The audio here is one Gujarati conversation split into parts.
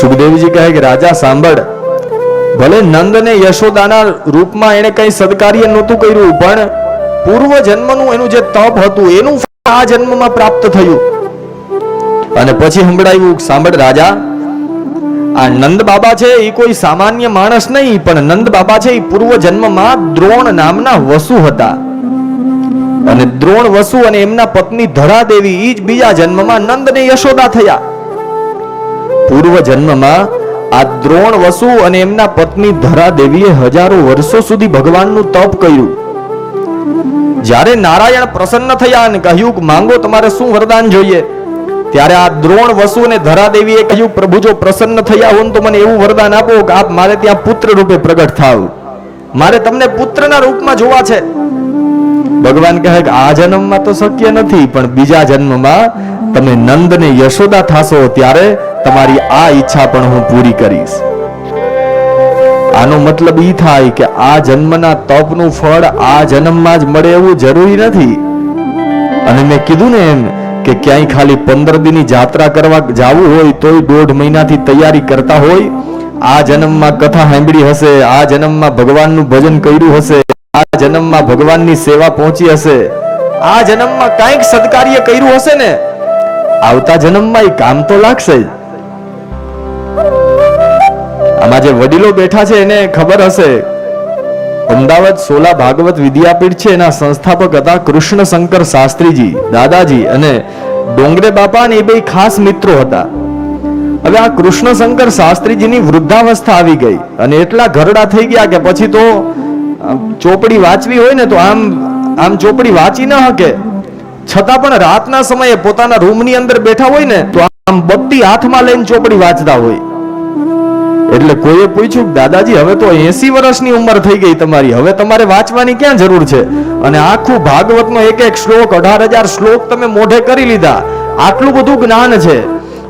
સુખદેવજી કહે કે, રાજા, સાંભળ. ભલે નંદ ને યશોદાના રૂપમાં એને કઈ સદકાર્ય નહોતું કર્યું, પણ પૂર્વ જન્મનું એનું જે તપ હતું, એનું આ જન્મમાં પ્રાપ્ત થયું. અને પછી સંભળાયું, સાંભળ રાજા, આ નંદ બાબા છે એ કોઈ સામાન્ય માણસ નહીં, પણ નંદ બાબા છે એ પૂર્વ જન્મમાં દ્રોણ નામના વસુ હતા. અને દ્રોણ વસુ અને એમના પત્ની ધરા દેવી એ જ બીજા જન્મમાં નંદ ને યશોદા થયા. પૂર્વ જન્મમાં આ દ્રોણ વસુ અને એમના પત્ની ધરા દેવીએ હજારો વર્ષો સુધી ભગવાનનું તપ કર્યું. જ્યારે નારાયણ પ્રસન્ન થયા અને કહ્યું કે, માંગો તમારે શું વરદાન જોઈએ? ત્યારે આ દ્રોણ વસુ અને ધરા દેવીએ કહ્યું, પ્રભુ, જો પ્રસન્ન થયા હોન તો મને એવું વરદાન આપો કે આપ મારે ત્યાં પુત્ર રૂપે પ્રગટ થાવ. મારે તમને પુત્રના રૂપમાં જોવા છે. ભગવાન કહે કે, આ જન્મમાં તો શક્ય નથી, પણ બીજા જન્મમાં તમે નંદ ને યશોદા થાશો ત્યારે તમારી આ ઈચ્છા પણ હું પૂરી કરીશ. આનો મતલબ ઈ થાય કે આ જન્મના તપનું ફળ આ જન્મમાં જ મળે એવું જરૂરી નથી. અને મેં કીધું ને એમ કે ક્યાંય ખાલી પંદર દિનની જાત્રા કરવા જાવું હોય તોય દોઢ મહિનાથી તૈયારી કરતા હોય. આ જન્મમાં કથા સાંભળી હશે, આ જન્મમાં ભગવાનનું ભજન કર્યું હશે, આ જન્મમાં ભગવાનની સેવા પહોંચી હશે. આ જન્મમાં કાંઈક સદકાર્ય કર્યું હશે ને? આવતા જન્મમાં એ કામ તો લાગશે આમાં જે વડીલો બેઠા છે એને ખબર હશે. અમદાવાદ સોલા ભાગવત વિદ્યાપીઠ છે એના સંસ્થાપક હતા કૃષ્ણ શંકર શાસ્ત્રીજી, દાદાજી અને ડોંગરે બાપા ને એ બે ખાસ મિત્રો હતા. હવે આ કૃષ્ણ શંકર શાસ્ત્રીજીની વૃદ્ધાવસ્થા આવી ગઈ અને એટલા ઘરડા થઈ ગયા કે પછી તો ચોપડી વાંચવી હોય ને તો આમ આમ ચોપડી વાંચી ન શકે છતાં પણ રાતના સમયે પોતાના રૂમની અંદર બેઠા હોય ને, તો આમ બત્તી હાથમાં લઈને ચોપડી વાંચતા હોય. એટલે કોઈએ પૂછ્યું, દાદાજી, હવે તો એસી વર્ષની ઉંમર થઈ ગઈ તમારી. હવે તમારે વાંચવાની ક્યાં જરૂર છે? અને આખું ભાગવતનો એક એક શ્લોક, અઢાર હજાર શ્લોક તમે મોઢે કરી લીધા. આટલું બધું જ્ઞાન છે.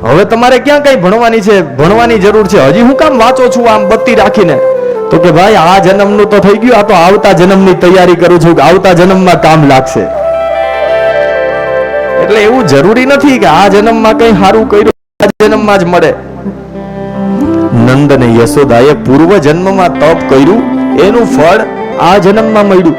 હવે તમારે ક્યાં કઈ ભણવાની છે? ભણવાની જરૂર છે. હજી હું કામ વાંચો છું આમ બત્તી રાખીને? તો કે ભાઈ, આ જન્મનું તો થઈ ગયું. આ તો આવતા જન્મની તૈયારી કરું છું કે આવતા જન્મમાં કામ લાગશે. એટલે એવું જરૂરી નથી કે આ જન્મમાં કઈ સારું કર્યું, આ જન્મમાં જ મળે. નંદ અને યશોદાએ પૂર્વ જન્મમાં તપ કર્યું, એનું ફળ આ જન્મમાં મળ્યું.